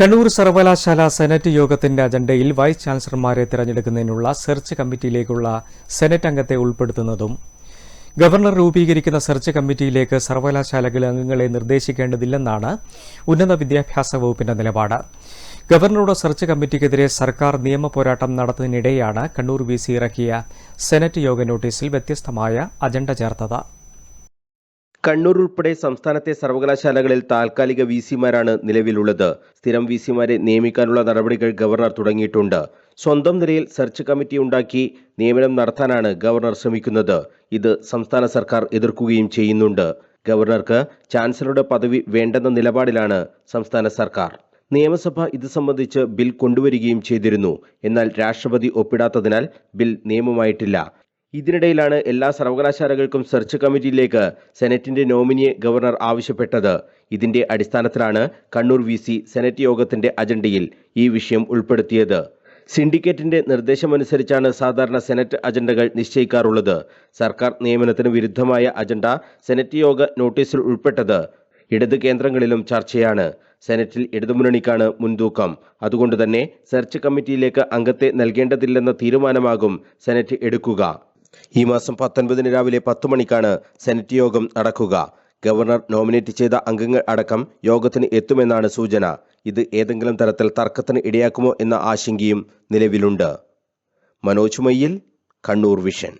കണ്ണൂർ സർവകലാശാല സെനറ്റ് യോഗത്തിന്റെ അജണ്ടയിൽ വൈസ് ചാൻസലർമാരെ തിരഞ്ഞെടുക്കുന്നതിനുള്ള സെർച്ച് കമ്മിറ്റിയിലേക്കുള്ള സെനറ്റ് അംഗത്തെ ഉൾപ്പെടുത്തുന്നതും ഗവർണർ രൂപീകരിക്കുന്ന സെർച്ച് കമ്മിറ്റിയിലേക്ക് സർവകലാശാലകൾ അംഗങ്ങളെ നിർദ്ദേശിക്കേണ്ടതില്ലെന്നാണ് ഉന്നത വിദ്യാഭ്യാസ വകുപ്പിന്റെ നിലപാട്. ഗവർണറുടെ സെർച്ച് കമ്മിറ്റിക്കെതിരെ സർക്കാർ നിയമ പോരാട്ടം നടത്തുന്നതിനിടെയാണ് കണ്ണൂർ വി ഇറക്കിയ സെനറ്റ് യോഗ നോട്ടീസിൽ വ്യത്യസ്തമായ അജണ്ട ചേർത്തത്. കണ്ണൂർ ഉൾപ്പെടെ സംസ്ഥാനത്തെ സർവകലാശാലകളിൽ താൽക്കാലിക വി സിമാരാണ് നിലവിലുള്ളത്. സ്ഥിരം വി സിമാരെ നിയമിക്കാനുള്ള നടപടികൾ ഗവർണർ തുടങ്ങിയിട്ടുണ്ട്. സ്വന്തം നിലയിൽ സെർച്ച് കമ്മിറ്റി ഉണ്ടാക്കി നിയമനം നടത്താനാണ് ഗവർണർ ശ്രമിക്കുന്നത്. ഇത് സംസ്ഥാന സർക്കാർ എതിർക്കുകയും ചെയ്യുന്നുണ്ട്. ഗവർണർക്ക് ചാൻസലറുടെ പദവി വേണ്ടെന്ന നിലപാടിലാണ് സംസ്ഥാന സർക്കാർ. നിയമസഭ ഇത് സംബന്ധിച്ച് ബിൽ കൊണ്ടുവരികയും ചെയ്തിരുന്നു. എന്നാൽ രാഷ്ട്രപതി ഒപ്പിടാത്തതിനാൽ ബിൽ നിയമമായിട്ടില്ല. ഇതിനിടയിലാണ് എല്ലാ സർവകലാശാലകൾക്കും സെർച്ച് കമ്മിറ്റിയിലേക്ക് സെനറ്റിന്റെ നോമിനിയെ ഗവർണർ ആവശ്യപ്പെട്ടത്. ഇതിന്റെ അടിസ്ഥാനത്തിലാണ് കണ്ണൂർ വി സെനറ്റ് യോഗത്തിന്റെ അജണ്ടയിൽ ഈ വിഷയം ഉൾപ്പെടുത്തിയത്. സിൻഡിക്കേറ്റിന്റെ നിർദ്ദേശമനുസരിച്ചാണ് സാധാരണ സെനറ്റ് അജണ്ടകൾ നിശ്ചയിക്കാറുള്ളത്. സർക്കാർ നിയമനത്തിന് വിരുദ്ധമായ അജണ്ട സെനറ്റ് യോഗ നോട്ടീസിൽ ഉൾപ്പെട്ടത് ഇടത് കേന്ദ്രങ്ങളിലും ചർച്ചയാണ്. സെനറ്റിൽ ഇടതുമുന്നണിക്കാണ് മുൻതൂക്കം. അതുകൊണ്ട് തന്നെ സെർച്ച് കമ്മിറ്റിയിലേക്ക് അംഗത്തെ നൽകേണ്ടതില്ലെന്ന തീരുമാനമാകും സെനറ്റ് എടുക്കുക. ഈ മാസം പത്തൊൻപതിന് രാവിലെ പത്തു മണിക്കാണ് സെനറ്റ് യോഗം നടക്കുക. ഗവർണർ നോമിനേറ്റ് ചെയ്ത അംഗങ്ങൾ അടക്കം യോഗത്തിന് എത്തുമെന്നാണ് സൂചന. ഇത് ഏതെങ്കിലും തരത്തിൽ തർക്കത്തിന് ഇടയാക്കുമോ എന്ന ആശങ്കയും നിലവിലുണ്ട്. മനോജ് മയ്യിൽ കണ്ണൂർ വിഷൻ.